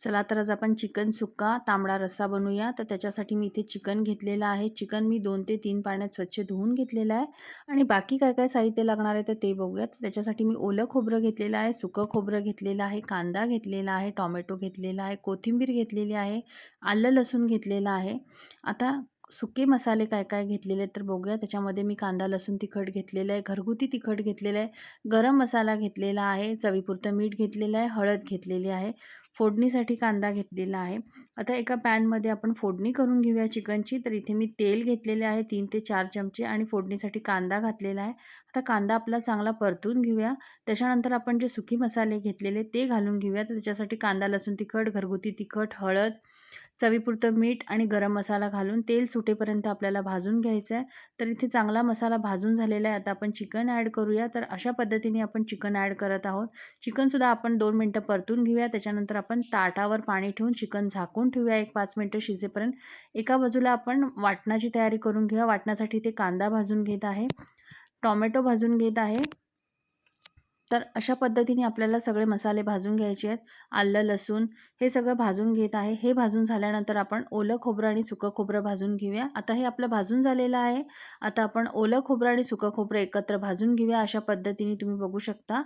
चला तर आज आपण चिकन सुक्का तांबडा रस्सा बनवूया. तर त्याच्यासाठी मी इथे चिकन घेतलेलं आहे. चिकन मी दोन ते तीन पाण्यात स्वच्छ धुवून घेतलेलं आहे. आणि बाकी काय काय साहित्य लागणार आहे तर ते बघूया. तर त्याच्यासाठी मी ओलं खोबरं घेतलेलं आहे सुकं खोबरं घेतलेलं आहे कांदा घेतलेला आहे टॉमॅटो घेतलेला आहे कोथिंबीर घेतलेली आहे आलं लसूण घेतलेलं आहे. आता सुके मसाले काय काय घेतलेले आहेत तर बघूया. त्याच्यामध्ये मी कांदा लसूण तिखट घेतलेलं आहे घरगुती तिखट घेतलेलं आहे गरम मसाला घेतलेला आहे चवीपुरतं मीठ घेतलेलं आहे हळद घेतलेली आहे फोडणीसाठी कांदा घेतलेला आहे. आता एका पॅनमध्ये आपण फोडणी करून घेऊया चिकनची. तर इथे मी तेल घेतलेले आहे तीन ते चार चमचे आणि फोडणीसाठी कांदा घातलेला आहे. आता कांदा आपला चांगला परतून घेऊया. त्याच्यानंतर आपण जे सुकी मसाले घेतलेले ते घालून घेऊया. तर त्याच्यासाठी कांदा लसूण तिखट घरगुती तिखट हळद चवीपुरतं मीठ आणि गरम मसाला घालून तेल सुटेपर्यंत आपल्याला भाजून घ्यायचं आहे. तर इथे चांगला मसाला भाजून झालेला आहे. आता आपण चिकन ॲड करूया. तर अशा पद्धतीने आपण चिकन ॲड करत आहोत. चिकनसुद्धा आपण दोन मिनटं परतून घेऊया. त्याच्यानंतर आपण ताटावर पाणी ठेवून चिकन झाकून ठेवूया एक पाच मिनटं शिजेपर्यंत. एका बाजूला आपण वाटणाची तयारी करून घेऊया. वाटण्यासाठी ते कांदा भाजून घेत आहे. टॉमॅटो भाजून घेत आहे. तर अशा पद्धतीने आपल्याला सगळे मसाले भाजून घ्यायचे आहेत. आलं लसूण हे सगळं भाजून घेत आहे. हे भाजून झाल्यानंतर आपण ओलं खोबरं आणि सुकं खोबरं भाजून घेऊया. आता हे आपलं भाजून झालेलं आहे. आता आपण ओलं खोबरं आणि सुकं खोबरं एकत्र भाजून घेऊया अशा पद्धतीने तुम्ही बघू शकता.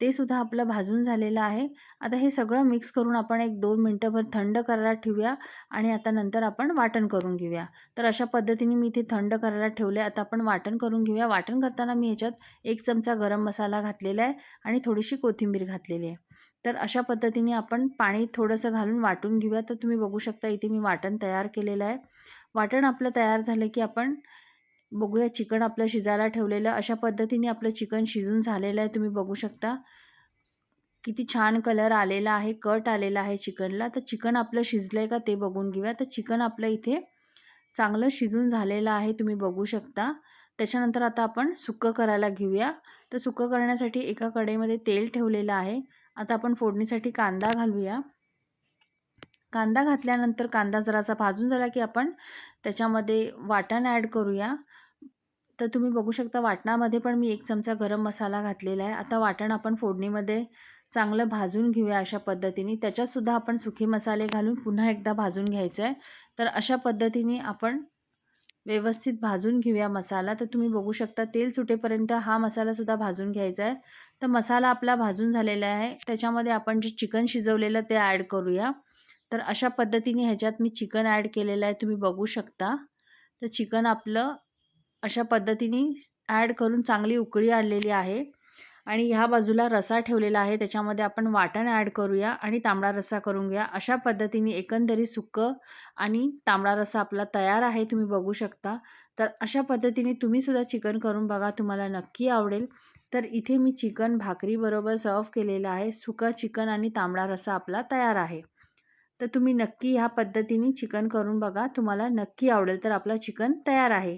ते सुद्धा आपलं भाजून झालेलं आहे. आता हे सगळं मिक्स करून आपण एक दोन मिनटंभर थंड करायला ठेवूया आणि आता नंतर आपण वाटण करून घेऊया. तर अशा पद्धतीने मी इथे थंड करायला ठेवले आता आपण वाटण करून घेऊया. वाटण करताना मी ह्याच्यात एक चमचा गरम मसाला घातलेला आहे आणि थोडीशी कोथिंबीर घातलेली आहे. तर अशा पद्धतीने आपण पाणी थोडंसं घालून वाटून घेऊया. तर तुम्ही बघू शकता इथे मी वाटण तयार केलेलं आहे. वाटण आपलं तयार झालं की आपण बघूया चिकन आपलं शिजायला ठेवलेलं अशा पद्धतीने आपलं चिकन शिजून झालेलं आहे तुम्ही बघू शकता. किती छान कलर आलेला आहे कट आलेला आहे चिकनला. तर चिकन आपलं शिजलं आहे का ते बघून घेऊया. तर चिकन आपलं इथे चांगलं शिजून झालेलं आहे तुम्ही बघू शकता. त्याच्यानंतर आता आपण सुकं करायला घेऊया. तर सुकं करण्यासाठी एका कडेमध्ये तेल ठेवलेलं आहे. आता आपण फोडणीसाठी कांदा घालूया. कांदा घातल्यानंतर कांदा जरासा भाजून झाला की आपण त्याच्यामध्ये वाटण ॲड करूया. तर तुम्ही बघू शकता वाटणामध्ये पण मी एक चमचा गरम मसाला घातलेला आहे. आता वाटण आपण फोडणीमध्ये चांगलं भाजून घेऊया अशा पद्धतीने. त्याच्यातसुद्धा आपण सुखे मसाले घालून पुन्हा एकदा भाजून घ्यायचं आहे तर अशा पद्धतीने आपण व्यवस्थित भाजून घेऊया मसाला. तर तुम्ही बघू शकता तेल सुटेपर्यंत हा मसालासुद्धा भाजून घ्यायचा आहे तर मसाला आपला भाजून झालेला आहे. त्याच्यामध्ये आपण जे चिकन शिजवलेलं ते ॲड करूया. तर अशा पद्धतीने ह्याच्यात मी चिकन ॲड केलेलं आहे. तुम्ही बघू शकता. तर चिकन आपलं अशा पद्धतीने ॲड करून चांगली उकळी आणलेली आहे. आणि ह्या बाजूला रसा ठेवलेला आहे. त्याच्यामध्ये आपण वाटण ॲड करूया आणि तांबडा रस्सा करून घ्या. अशा पद्धतीने एकंदरीत सुकं आणि तांबडा रस्सा आपला तयार आहे तुम्ही बघू शकता. तर अशा पद्धतीने तुम्हीसुद्धा चिकन करून बघा तुम्हाला नक्की आवडेल. तर इथे मी चिकन भाकरीबरोबर सर्व केलेलं आहे. सुकं चिकन आणि तांबडा रस्सा आपला तयार आहे. तर तुम्ही नक्की ह्या पद्धतीने चिकन करून बघा. तुम्हाला नक्की आवडेल तर आपला चिकन तयार आहे.